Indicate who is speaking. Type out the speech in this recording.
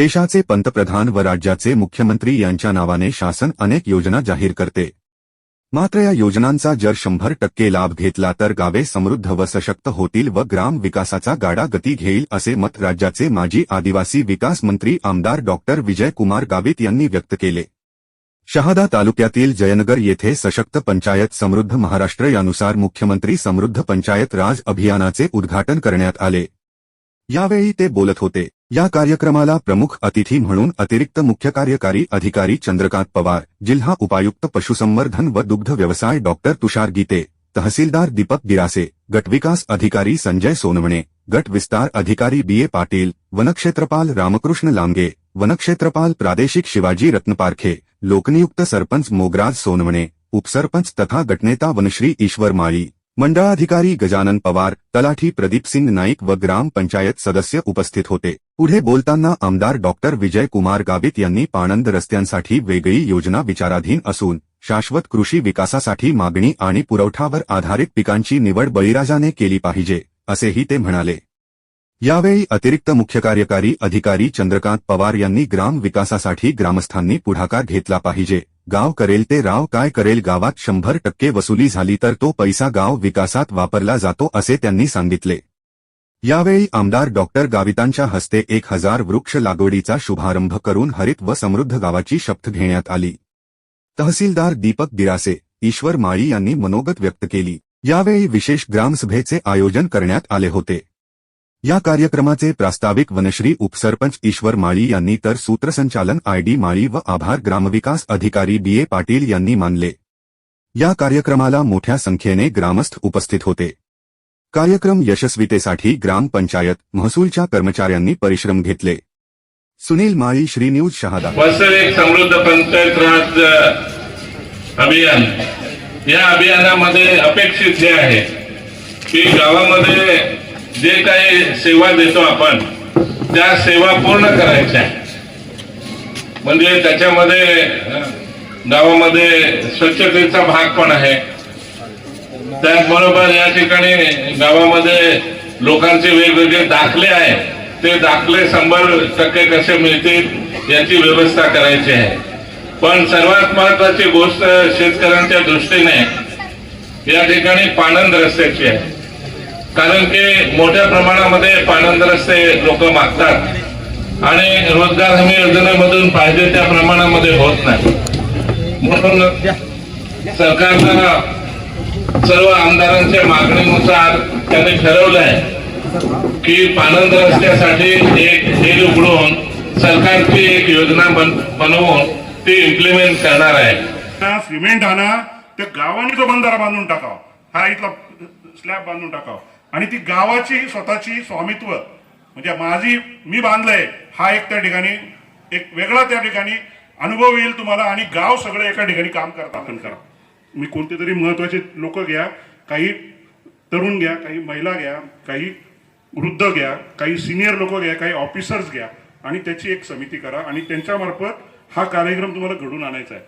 Speaker 1: देशाचे पंतप्रधान व राज्याचे मुख्यमंत्री यांच्या नावाने शासन अनेक योजना जाहीर करते. मात्र या योजनांचा जर शंभर टक्के लाभ घेतला तर गावे समृद्ध व सशक्त होतील व ग्राम विकासाचा गाडा गती घेईल असे मत राज्याचे माजी आदिवासी विकास मंत्री आमदार डॉक्टर विजयकुमार गावित यांनी व्यक्त केले. शहादा तालुक्यातील जयनगर येथे सशक्त पंचायत समृद्ध महाराष्ट्र यानुसार मुख्यमंत्री समृद्ध पंचायत राज अभियानाचे उद्घाटन करण्यात आले. यावेळी ते बोलत होते. या कार्यक्रमाला प्रमुख अतिथी म्हणून अतिरिक्त मुख्य कार्यकारी अधिकारी चंद्रकांत पवार जिल्हा उपायुक्त पशुसंवर्धन व दुग्ध व्यवसाय डॉक्टर तुषार गीते तहसीलदार दीपक गिरासे गटविकास अधिकारी संजय सोनवणे गट विस्तार अधिकारी बी. ए. पाटील वनक्षेत्रपाल रामकृष्ण लांगे वनक्षेत्रपाल प्रादेशिक शिवाजी रत्नपारखे लोकनियुक्त सरपंच मोगराज सोनवणे उपसरपंच तथा गटनेता वनश्री ईश्वर माळी मंडळाधिकारी गजानन पवार तलाठी प्रदीप सिंग नाईक व ग्राम पंचायत सदस्य उपस्थित होते. पुढे बोलताना आमदार डॉक्टर विजय कुमार गावित यांनी पाणंद रस्त्यांसाठी वेगळी योजना विचाराधीन असून शाश्वत कृषी विकासासाठी मागणी आणि पुरवठावर आधारित पिकांची निवड बळीराजाने केली पाहिजे असेही ते म्हणाले. यावेळी अतिरिक्त मुख्य कार्यकारी अधिकारी चंद्रकांत पवार यांनी ग्राम विकासासाठी ग्रामस्थांनी पुढाकार घेतला पाहिजे गाव करेल ते राव काय करेल गावात शंभर टक्के वसुली झाली तर तो पैसा गाव विकासात वापरला जातो असे त्यांनी सांगितले. यावेळी आमदार डॉक्टर गावितांच्या हस्ते एक हजार वृक्ष लागवडीचा शुभारंभ करून हरित व समृद्ध गावाची शपथ घेण्यात आली. तहसीलदार दीपक गिरासे ईश्वर माळी यांनी मनोगत व्यक्त केली. यावेळी विशेष ग्रामसभेचे आयोजन करण्यात आले होते. या कार्यक्रमाचे प्रास्ताविक वनश्री उपसरपंच ईश्वर माळी यांनी तर सूत्रसंचालन आयडी माळी व आभार ग्रामविकास अधिकारी बी ए पाटील यांनी मानले. या कार्यक्रमाला मोठ्या संख्येने ग्रामस्थ उपस्थित होते. कार्यक्रम यशस्वीतेसाठी ग्रामपंचायत महसूलच्या कर्मचाऱ्यांनी परिश्रम घेतले. सुनील माळी श्री न्यूज शहादा.
Speaker 2: वत्सल एक समृद्ध पंचायत राज अभियान. या अभियानामध्ये अपेक्षित जे आहे की गावामध्ये जे काही सेवा देतो आपण त्या सेवा पूर्ण करायच्या. म्हणजे त्याच्यामध्ये गावामध्ये स्वच्छतेचा भाग पण आहे. त्याचबरोबर या ठिकाणी गावामध्ये लोकांचे वेगवेगळे दाखले आहेत. ते दाखले शंभर टक्के कसे मिळतील याची व्यवस्था करायची आहे. पण सर्वात महत्वाची गोष्ट शेतकऱ्यांच्या दृष्टीने या ठिकाणी पाणंद रस्त्याची आहे. कारण की मोठ्या प्रमाणामध्ये पाणंद रस्ते लोक मागतात. आणि रोजगार हमी योजनेमधून पाहिजे त्या प्रमाणामध्ये होत नाही. म्हणून सरकारनं सर्व आमदारांच्या मागणीनुसार त्यांनी ठरवलंय की पाणंद रस्त्यासाठी एक हेल उघडून सरकारची एक योजना बन बनवून ती इम्प्लिमेंट करणार आहे.
Speaker 3: सिमेंट आणा त्या गावाने तो बंधारा बांधून टाकावा. हा इथला स्लॅब बांधून टाकावा. आणि ती गावाची स्वतःची स्वामित्व म्हणजे माझी मी बांधलंय हा एक त्या ठिकाणी एक वेगळा त्या ठिकाणी अनुभव येईल तुम्हाला आणि गाव सगळं एका ठिकाणी काम करता. आपण करा. मी कोणते तरी महत्त्वाचे लोक घ्या काही तरुण घ्या काही महिला घ्या काही वृद्ध घ्या काही सिनियर लोक घ्या काही ऑफिसर्स घ्या आणि त्याची एक समिती करा आणि त्यांच्यामार्फत हा कार्यक्रम तुम्हाला घडून आणायचा आहे.